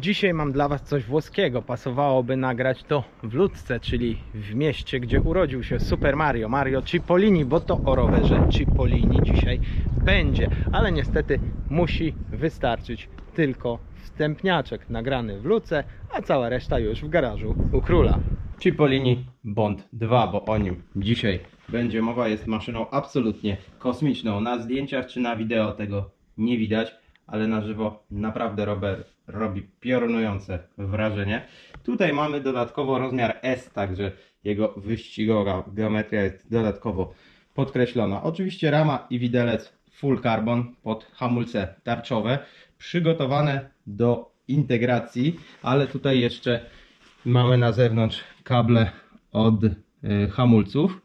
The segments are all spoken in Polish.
Dzisiaj mam dla Was coś włoskiego. Pasowałoby nagrać to w Ludce, czyli w mieście, gdzie urodził się Super Mario, Mario Cipollini, bo to o rowerze Cipollini dzisiaj będzie. Ale niestety musi wystarczyć tylko wstępniaczek nagrany w Luce, a cała reszta już w garażu u króla. Cipollini Bond 2, bo o nim dzisiaj będzie mowa. Jest maszyną absolutnie kosmiczną. Na zdjęciach czy na wideo tego nie widać, ale na żywo naprawdę Robert robi piorunujące wrażenie. Tutaj mamy dodatkowo rozmiar S, także jego wyścigowa geometria jest dodatkowo podkreślona. Oczywiście rama i widelec full carbon pod hamulce tarczowe, przygotowane do integracji, ale tutaj jeszcze mamy na zewnątrz kable od y, hamulców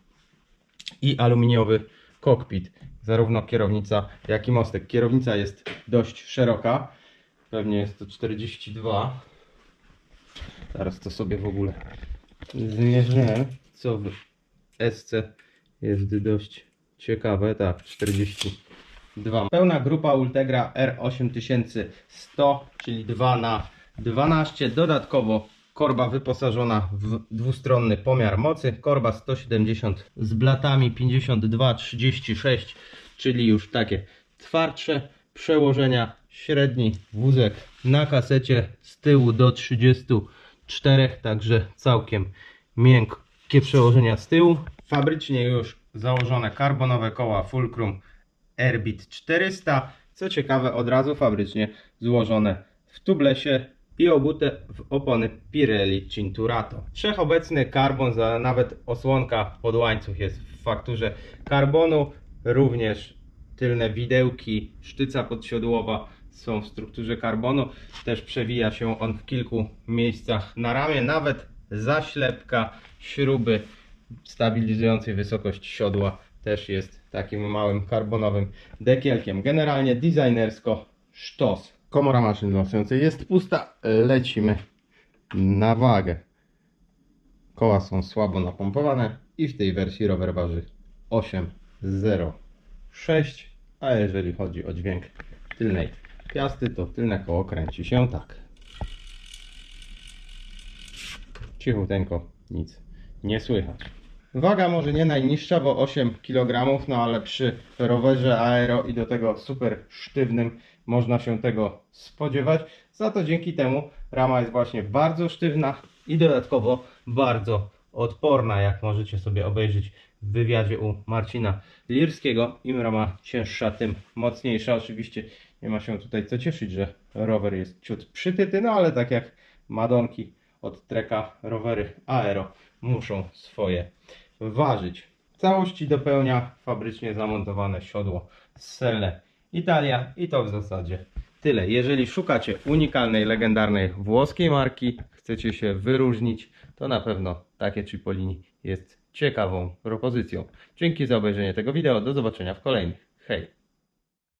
i aluminiowy kokpit. Zarówno kierownica, jak i mostek. Kierownica jest dość szeroka. Pewnie jest to 42. Zaraz to sobie w ogóle zmierzymy, co w SC jest dość ciekawe. Tak, 42. Pełna grupa Ultegra R8100, czyli 2 na 12. Dodatkowo korba wyposażona w dwustronny pomiar mocy. Korba 170 z blatami 52-36, czyli już takie twardsze przełożenia. Średni wózek na kasecie z tyłu do 34, także całkiem miękkie przełożenia z tyłu. Fabrycznie już założone karbonowe koła Fulcrum Airbit 400. Co ciekawe, od razu fabrycznie złożone w tublesie i obute w opony Pirelli Cinturato. Wszechobecny karbon, nawet osłonka pod łańcuch jest w fakturze karbonu. Również tylne widełki, sztyca podsiodłowa są w strukturze karbonu. Też przewija się on w kilku miejscach na ramię. Nawet zaślepka śruby stabilizującej wysokość siodła też jest takim małym karbonowym dekielkiem. Generalnie designersko sztos. Komora maszyn losującej jest pusta. Lecimy na wagę. Koła są słabo napompowane i w tej wersji rower waży 8,06 a jeżeli chodzi o dźwięk tylnej piasty, to tylne koło kręci się tak. Cichuteńko, nic nie słychać. Waga może nie najniższa, bo 8 kg, no ale przy rowerze aero i do tego super sztywnym można się tego spodziewać. Za to dzięki temu rama jest właśnie bardzo sztywna i dodatkowo bardzo odporna, jak możecie sobie obejrzeć w wywiadzie u Marcina Lirskiego. Im rama cięższa, tym mocniejsza. Oczywiście nie ma się tutaj co cieszyć, że rower jest ciut przytyty, no ale tak jak Madonki od Treka rowery Aero muszą swoje ważyć. W całości dopełnia fabrycznie zamontowane siodło Selle Italia i to w zasadzie tyle. Jeżeli szukacie unikalnej, legendarnej włoskiej marki, chcecie się wyróżnić, to na pewno takie Cipollini jest ciekawą propozycją. Dzięki za obejrzenie tego wideo. Do zobaczenia w kolejnych. Hej!